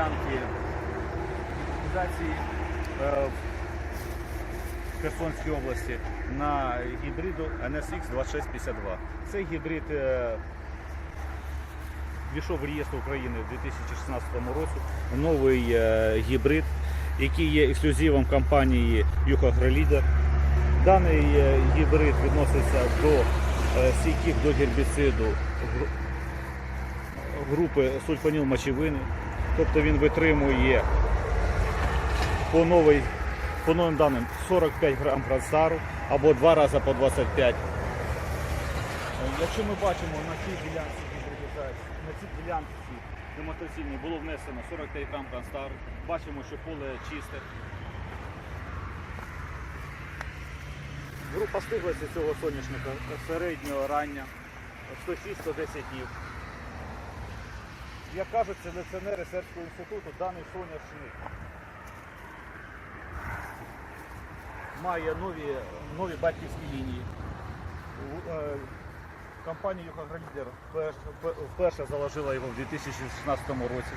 ділянки е, в Херсонській області на гібриду NSX 2652. Цей гібрид е, війшов в реєстр України в 2016 році. Новий е, гібрид, який є ексклюзивом компанії Юхагролідер. Даний гібрид відноситься до стійких до гербіциду групи сульфаніл мочевини. Тобто він витримує по, новий, по новим даним 45 грам працару або два рази по 25. Е, Якщо ми бачимо на цій ділянці на цій ділянці демонстраційній було внесено 45 грам транстару, бачимо, що поле чисте. Група стиглості цього соняшника середнього рання 106-110 днів. Як кажуть селекціонери Сербського інституту, даний соняшник має нові, нові батьківські лінії. Е, Компанія Юхагролідер вперше заложила його в 2016 році.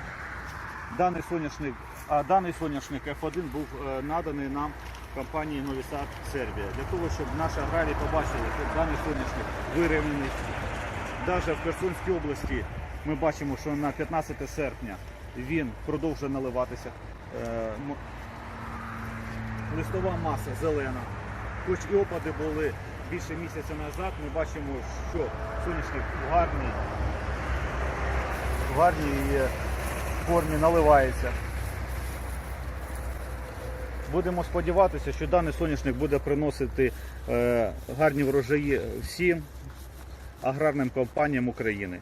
Даний соняшник, а даний соняшник F1 був е, наданий нам компанією Нові Сад Сербія для того, щоб наші аграрії побачили, що даний соняшник вирівняний. Навіть в Херсонській області ми бачимо, що на 15 серпня він продовжує наливатися. Е, Листова маса зелена. Хоч і опади були більше місяця назад, ми бачимо, що соняшник в гарній, в гарній формі наливається. Будемо сподіватися, що даний соняшник буде приносити е, гарні врожаї всім аграрним компаніям України.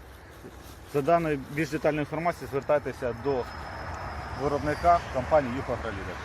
За даною більш детальною інформацією звертайтеся до виробника компанії Юхагролідер.